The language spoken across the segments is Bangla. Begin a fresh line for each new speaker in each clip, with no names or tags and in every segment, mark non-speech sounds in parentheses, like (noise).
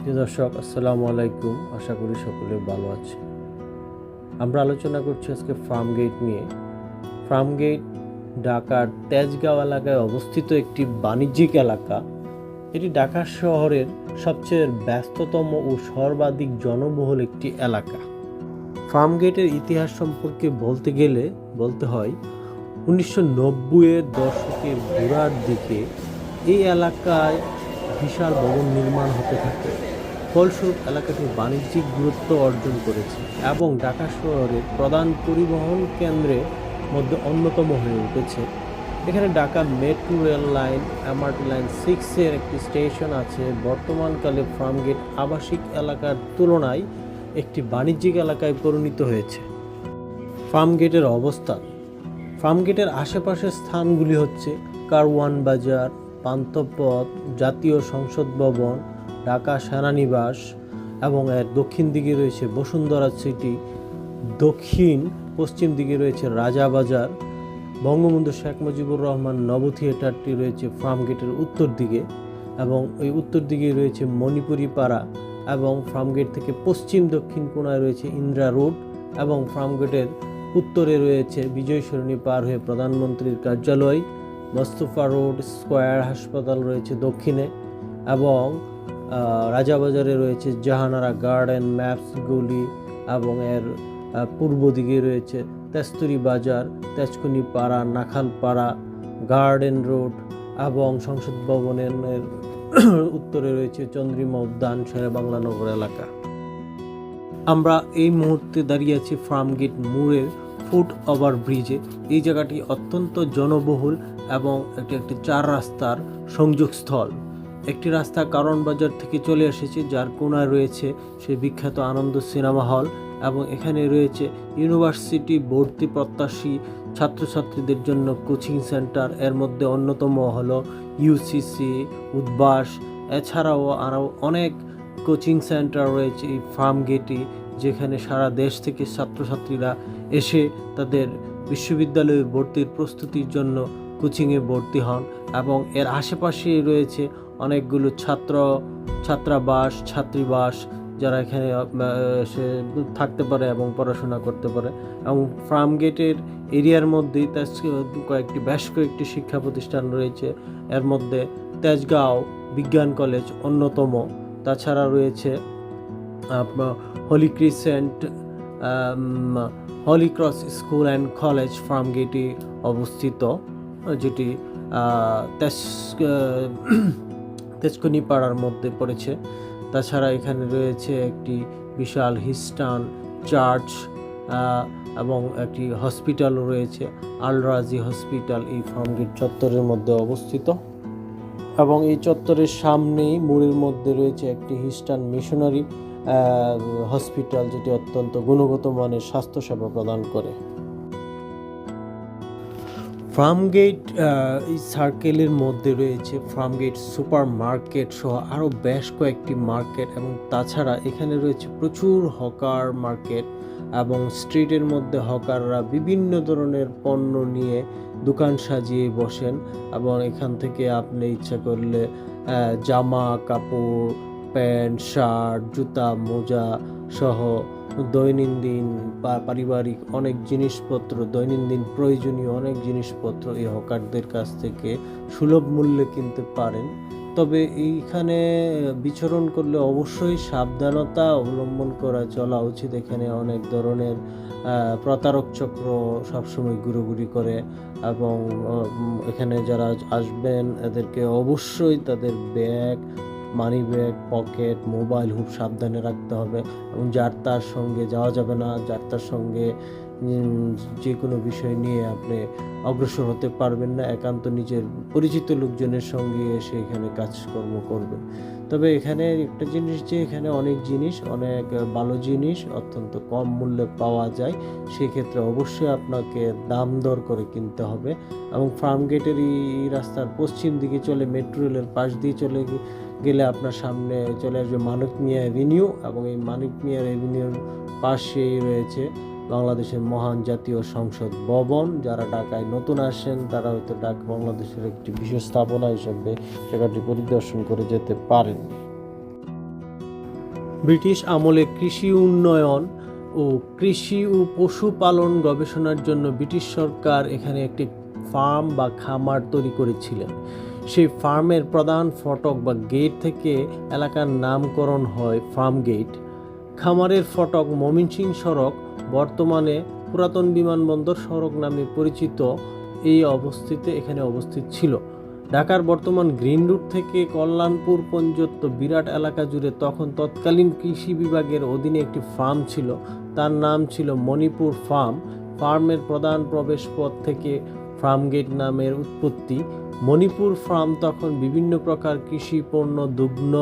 প্রিয় দর্শক, আসসালামু আলাইকুম। আশা করি সকলে ভালো আছে আমরা আলোচনা করছি আজকে ফার্ম গেট নিয়ে। ফার্ম গেট ঢাকার তেজগাঁও এলাকায় অবস্থিত একটি বাণিজ্যিক এলাকা। এটি ঢাকা শহরের সবচেয়ে ব্যস্ততম ও সর্বাধিক জনবহুল একটি এলাকা। ফার্ম গেটের ইতিহাস সম্পর্কে বলতে গেলে, বলতে হয়, উনিশশো নব্বইয়ের দশকের গোড়ার দিকে এই এলাকায় বিশাল ভবন নির্মাণ হতে থাকে। ফলস্বরূপ এলাকাটি বাণিজ্যিক গুরুত্ব অর্জন করেছে এবং ঢাকা শহরের প্রধান পরিবহন কেন্দ্রের মধ্যে অন্যতম হয়ে উঠেছে। এখানে Dhaka metro rail line MRT line সিক্সের একটি স্টেশন আছে। বর্তমানকালে ফার্মগেট আবাসিক এলাকার তুলনায় একটি বাণিজ্যিক এলাকায় পরিণত হয়েছে। ফার্মগেটের অবস্থান ফার্মগেটের আশেপাশের স্থানগুলি হচ্ছে কারওয়ান বাজার, পান্থপথ, জাতীয় সংসদ ভবন ঢাকা সেনানিবাস এবং এর দক্ষিণ দিকে রয়েছে বসুন্ধরা সিটি, দক্ষিণ পশ্চিম দিকে রয়েছে রাজাবাজার বঙ্গবন্ধু শেখ মুজিবুর রহমান নব থিয়েটারটি রয়েছে ফার্মগেটের উত্তর দিকে এবং ওই উত্তর দিকে রয়েছে মণিপুরি পাড়া এবং ফার্মগেট থেকে পশ্চিম দক্ষিণ কোণায় রয়েছে ইন্দ্রা রোড এবং ফার্মগেটের উত্তরে রয়েছে বিজয় সরণি পার হয়ে প্রধানমন্ত্রীর কার্যালয়, মোস্তফা রোড স্কোয়ার হাসপাতাল রয়েছে দক্ষিণে এবং রাজাবাজারে রয়েছে জাহানারা গার্ডেন, ম্যাপস গলি এবং এর পূর্ব দিকে রয়েছে তেস্তুরি বাজার, তেজকুনি পাড়া নাখালপাড়া গার্ডেন রোড এবং সংসদ ভবনের (coughs) উত্তরে রয়েছে চন্দ্রিমা উদ্যান শেরে বাংলা নগর এলাকা। আমরা এই মুহূর্তে দাঁড়িয়ে আছি ফার্মগেট মোড়ের ফুট ওভার ব্রিজে। এই জায়গাটি অত্যন্ত জনবহুল এবং এটি একটি চার রাস্তার সংযোগস্থল। একটি রাস্তা কারণ বাজার থেকে চলে এসেছে, যার কোনায় রয়েছে সেই বিখ্যাত আনন্দ সিনেমা হল এবং এখানে রয়েছে ইউনিভার্সিটি ভর্তি প্রত্যাশী ছাত্রছাত্রীদের জন্য কোচিং সেন্টার। এর মধ্যে অন্যতম হলো ইউসিসি উদ্বাস, এছাড়াও আরও অনেক কোচিং সেন্টার রয়েছে এই ফার্ম গেটে, যেখানে সারা দেশ থেকে ছাত্রছাত্রীরা এসে তাদের বিশ্ববিদ্যালয়ে ভর্তির প্রস্তুতির জন্য কোচিংয়ে ভর্তি হন এবং এর আশেপাশে রয়েছে অনেকগুলো ছাত্র, ছাত্রাবাস, ছাত্রীবাস যারা এখানে সে থাকতে পারে এবং পড়াশোনা করতে পারে। এবং ফার্ম গেটের এরিয়ার মধ্যেই তার কয়েকটি, বেশ কয়েকটি শিক্ষা প্রতিষ্ঠান রয়েছে। এর মধ্যে তেজগাঁও বিজ্ঞান কলেজ অন্যতম। তাছাড়া রয়েছে holy crescent holy cross school and college ফার্মগেটে অবস্থিত, যেটি তেজ তেজকুনি পাড়ার মধ্যে পড়েছে। তাছাড়া এখানে রয়েছে একটি বিশাল হিস্টান চার্চ এবং একটি হসপিটালও রয়েছে, আলরাজি হসপিটাল এই ফার্মগেট চত্বরের মধ্যে অবস্থিত। এবং এই চত্বরের সামনেই মোড়ের মধ্যে রয়েছে একটি হিস্টান মিশনারি হসপিটাল যেটি অত্যন্ত গুণগত মানের স্বাস্থ্যসেবা প্রদান করে। ফার্মগেট সার্কেলের মধ্যে রয়েছে ফার্মগেট সুপার মার্কেট সহ আরও বেশ কয়েকটি মার্কেট এবং তাছাড়া এখানে রয়েছে প্রচুর হকার মার্কেট এবং স্ট্রিটের মধ্যে হকাররা বিভিন্ন ধরনের পণ্য নিয়ে দোকান সাজিয়ে বসেন এবং এখান থেকে আপনি ইচ্ছা করলে জামা, কাপড়, প্যান্ট, শার্ট, জুতা, মোজা সহ দৈনন্দিন পারিবারিক অনেক জিনিসপত্র, দৈনন্দিন প্রয়োজনীয় অনেক জিনিসপত্র এই হকারদের কাছ থেকে সুলভ মূল্যে কিনতে পারেন। তবে এইখানে বিচরণ করলে অবশ্যই সাবধানতা অবলম্বন করা চলা উচিত। এখানে অনেক ধরনের প্রতারক চক্র সবসময় ঘুরোঘুরি করে এবং এখানে যারা আসবেন, এদেরকে অবশ্যই তাদের bag money bag pocket mobile খুব সাবধানে রাখতে হবে এবং যার তার সঙ্গে যাওয়া যাবে না। যার তার সঙ্গে যে কোনো বিষয় নিয়ে আপনি অগ্রসর হতে পারবেন না। একান্ত নিজের পরিচিত লোকজনের সঙ্গে এসে এখানে কাজকর্ম করবেন। তবে এখানে একটা জিনিস যে, এখানে অনেক জিনিস, অনেক ভালো জিনিস অত্যন্ত কম মূল্যে পাওয়া যায়। সেক্ষেত্রে অবশ্যই আপনাকে দাম দর করে কিনতে হবে এবং ফার্ম গেটের এই রাস্তার পশ্চিম দিকে চলে মেট্রো রেলের পাশ দিয়ে চলে গেলে আপনার সামনে চলে আসবে মানিক মিয়া অ্যাভিনিউ এবং এই মানিক মিয়া অ্যাভিনিউর পাশেই রয়েছে বাংলাদেশের মহান জাতীয় সংসদ ভবন। যারা ঢাকায় নতুন আসেন, তারা হয়তো ডাক বাংলাদেশের একটি বিশেষ স্থাপনা হিসেবে জায়গাটি পরিদর্শন করে যেতে পারেন। ব্রিটিশ আমলে কৃষি উন্নয়ন ও কৃষি ও পশুপালন গবেষণার জন্য ব্রিটিশ সরকার এখানে একটি ফার্ম বা খামার তৈরি করেছিলেন। সেই ফার্মের প্রধান ফটক বা গেট থেকে এলাকার নামকরণ হয় ফার্ম গেট। খামারের ফটক মমিনসিং সড়ক, বর্তমানে পুরাতন বিমানবন্দর সড়ক নামে পরিচিত এই অবস্থিতে এখানে অবস্থিত ছিল। ঢাকার বর্তমান গ্রিন রুট থেকে কল্যাণপুর পর্যন্ত বিরাট এলাকা জুড়ে তখন তৎকালীন কৃষি বিভাগের অধীনে একটি ফার্ম ছিল। তার নাম ছিল মণিপুর ফার্ম। ফার্মের প্রধান প্রবেশপথ থেকে ফার্ম গেট নামের উৎপত্তি। মণিপুর ফার্ম তখন বিভিন্ন প্রকার কৃষি পণ্য, দুগ্ন,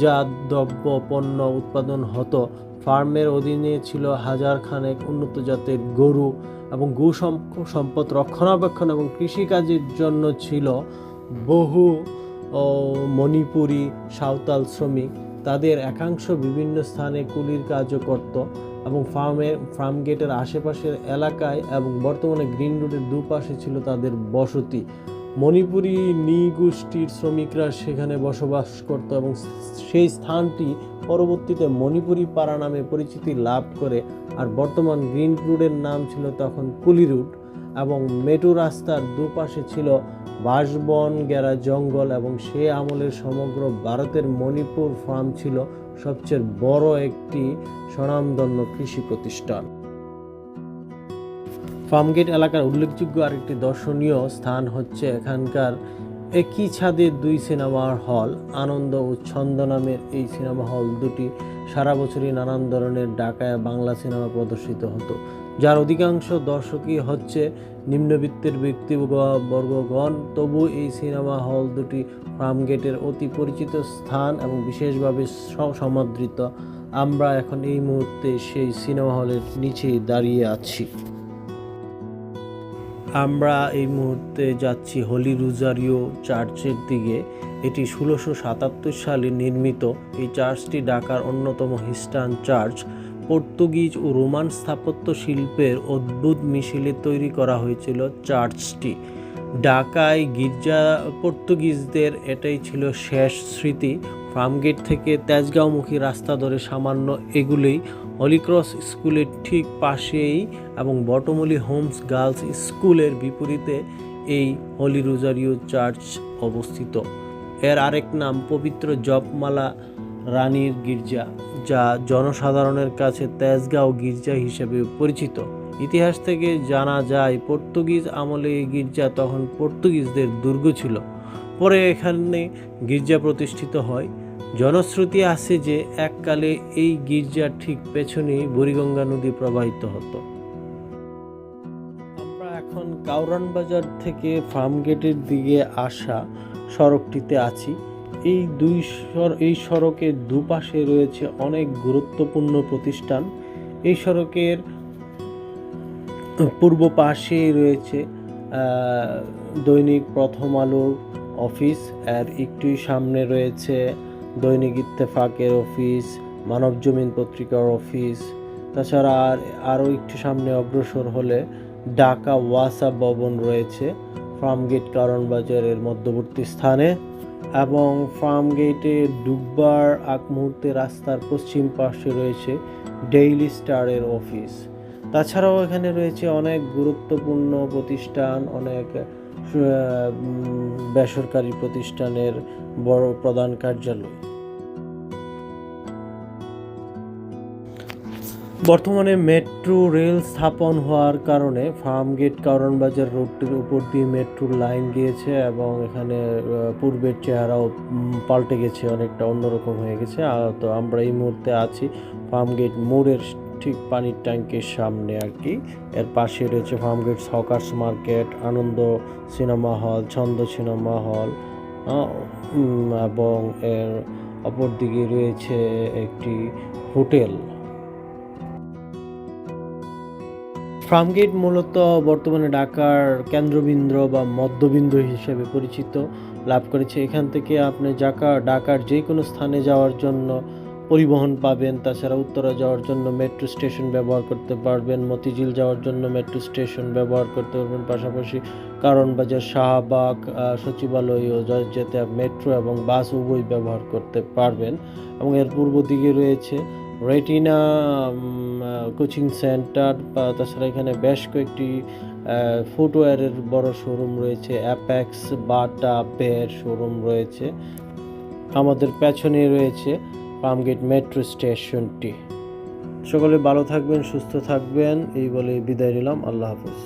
জাত, দ্রব্য, পণ্য উৎপাদন হতো। ফার্মের অধীনে ছিল হাজার খানেক উন্নত জাতের গরু এবং গো সম্পদ রক্ষণাবেক্ষণ এবং কৃষিকাজের জন্য ছিল বহু মণিপুরি সাঁওতাল শ্রমিক। তাদের একাংশ বিভিন্ন স্থানে কুলির কাজও করত। এবং ফার্মে, ফার্ম গেটের আশেপাশের এলাকায় এবং বর্তমানে গ্রিন রোডের দুপাশে ছিল তাদের বসতি। মণিপুরি নৃগোষ্ঠীর শ্রমিকরা সেখানে বসবাস করত এবং সেই স্থানটি পরবর্তীতে মণিপুরি পাড়া নামে পরিচিতি লাভ করে আর বর্তমান গ্রিন রোডের নাম ছিল তখন কুলি রুট এবং মেটু রাস্তার দুপাশে ছিল বাসবন গেরা জঙ্গল এবং সে আমলের সমগ্র ভারতের মণিপুর ফার্ম ছিল সবচেয়ে বড় একটি স্বনামধন্য কৃষি প্রতিষ্ঠান। ফার্মগেট এলাকার উল্লেখযোগ্য আরেকটি দর্শনীয় স্থান হচ্ছে এখানকার একই ছাদে দুই সিনেমার হল। আনন্দ ও ছন্দ নামের এই সিনেমা হল দুটি সারা বছরই নানান ধরনের ডাকায় বাংলা সিনেমা প্রদর্শিত হতো। যার অধিকাংশ দর্শকই হচ্ছে নিম্নবিত্তের ব্যক্তিবর্গগণ। তবু এই সিনেমা হল দুটি ফার্মগেটের অতি পরিচিত স্থান এবং বিশেষভাবে সমাদৃত। আমরা এখন এই মুহূর্তে সেই সিনেমা হলের নিচেই দাঁড়িয়ে আছি। আমরা এই মুহূর্তে যাচ্ছি হোলি রোজারিও চার্চের দিকে। এটি ষোলোশো সাতাত্তর সালে নির্মিত। এই চার্চটি ঢাকার অন্যতম খ্রিস্টান চার্চ। পর্তুগিজ ও রোমান স্থাপত্য শিল্পের অদ্ভুত মিছিলে তৈরি করা হয়েছিল চার্চটি। ঢাকায় গির্জা পর্তুগিজদের এটাই ছিল শেষ স্মৃতি। ফার্মগেট থেকে তেজগাঁওমুখী রাস্তা ধরে সামান্য এগুলেই হলিক্রস স্কুলের ঠিক পাশেই এবং বটমলি হোমস গার্লস স্কুলের বিপরীতে এই হলি রোজারিও চার্চ অবস্থিত। এর আরেক নাম পবিত্র জপমালা রানীর গির্জা। যা জনসাধারণের কাছে তেজগাঁও গির্জা হিসেবে পরিচিত। ইতিহাস থেকে জানা যায়, পর্তুগিজ আমলে এই গির্জা তখন পর্তুগিজদের দুর্গ ছিল। পরে এখানে গির্জা প্রতিষ্ঠিত হয়। জনশ্রুতি আছে যে, এককালে এই গির্জার ঠিক পেছনেই বুড়িগঙ্গা নদী প্রবাহিত হতো। আমরা এখন কাউরান বাজার থেকে ফার্মগেটের দিকে আসা সড়কটিতে আছি। এই দুই এই সড়কের দুপাশে রয়েছে অনেক গুরুত্বপূর্ণ প্রতিষ্ঠান। এই সড়কের পূর্ব পাশেই রয়েছে দৈনিক প্রথম আলোর অফিস, আর একটু সামনে রয়েছে দৈনিক ইত্তেফাকের অফিস মানব জমিন পত্রিকার অফিস। তাছাড়া আর, আরও একটু সামনে অগ্রসর হলে ঢাকা ওয়াসা ভবন রয়েছে, ফার্মগেট কারণ বাজারের মধ্যবর্তী স্থানে। এবং ফার্ম গেটে ডুববার এক মুহূর্তে রাস্তার পশ্চিম পার্শ্বে রয়েছে ডেইলি স্টারের অফিস তাছাড়াও এখানে রয়েছে অনেক গুরুত্বপূর্ণ প্রতিষ্ঠান, অনেক বেসরকারি প্রতিষ্ঠানের বড় প্রধান কার্যালয়। বর্তমানে মেট্রো রেল স্থাপন হওয়ার কারণে ফার্ম ফার্মগেট কারণবাজার রোডটির উপর দিয়ে মেট্রোর লাইন গিয়েছে এবং এখানে পূর্বের চেহারাও পাল্টে গেছে, অনেকটা অন্যরকম হয়ে গেছে। তো আমরা এই মুহূর্তে আছি ফার্মগেট মোড়ের ঠিক পানির ট্যাঙ্কের সামনে আর কি। এর পাশে রয়েছে farm gate hawkers market, Ananda cinema hall, Chhanda cinema হল এবং এর অপর দিকে রয়েছে একটি হোটেল। ফার্মগেট মূলত বর্তমানে ঢাকার কেন্দ্রবিন্দু বা মধ্যবিন্দু হিসেবে পরিচিত লাভ করেছে। এখান থেকে আপনি ঢাকা ঢাকার যে কোনো স্থানে যাওয়ার জন্য পরিবহন পাবেন তাছাড়া উত্তরা যাওয়ার জন্য মেট্রো স্টেশন ব্যবহার করতে পারবেন মতিঝিল যাওয়ার জন্য মেট্রো স্টেশন ব্যবহার করতে পারবেন পাশাপাশি কারণ বাজার শাহবাগ আহ, সচিবালয় যেতে মেট্রো এবং বাস উভয় ব্যবহার করতে পারবেন এবং এর পূর্ব দিকে রয়েছে রেটিনা কোচিং সেন্টার, বা তাছাড়া এখানে বেশ কয়েকটি ফুটওয়্যারের বড় শোরুম রয়েছে অ্যাপেক্স বাটা বের শোরুম রয়েছে। আমাদের পেছনে রয়েছে পামগেট মেট্রো স্টেশনটি সকলে ভালো থাকবেন, সুস্থ থাকবেন, এই বলে বিদায় নিলাম, আল্লাহ হাফেজ।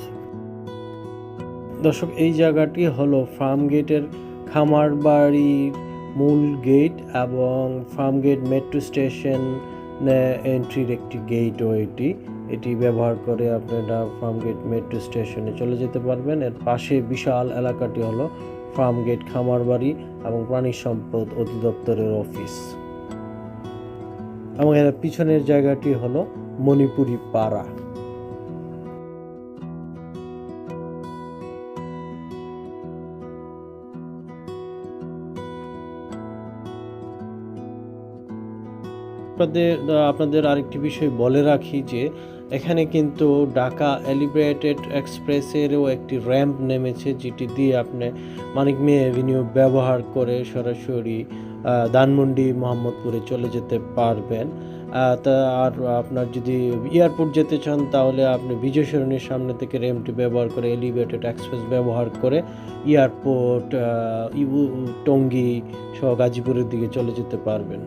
দর্শক, এই জায়গাটি হলো ফার্ম গেটের খামার বাড়ির মূল গেট এবং ফার্ম গেট মেট্রো স্টেশন এন্ট্রির একটি গেটও এটি। এটি ব্যবহার করে আপনারা ফার্ম গেট মেট্রো স্টেশনে চলে যেতে পারবেন। এর পাশে বিশাল এলাকাটি হলো ফার্ম গেট খামার বাড়ি এবং প্রাণী সম্পদ অধিদপ্তরের অফিস এবং এর পিছনের জায়গাটি হলো মণিপুরি পাড়া। আপনাদের আপনাদের আরেকটি বিষয় বলে রাখি যে, এখানে কিন্তু ঢাকা এলিভেটেড এক্সপ্রেসেরও একটি র্যাম্প নেমেছে, যেটি দিয়ে আপনি মানিক মেয়ে অ্যাভিনিউ ব্যবহার করে সরাসরি ধানমন্ডি, মোহাম্মদপুরে চলে যেতে পারবেন। তা আর আপনার যদি এয়ারপোর্ট যেতে চান, তাহলে আপনি বিজয় সরণির সামনে থেকে র্যাম্পটি ব্যবহার করে এলিভেটেড এক্সপ্রেস ব্যবহার করে এয়ারপোর্ট টঙ্গী সহ গাজীপুরের দিকে চলে যেতে পারবেন।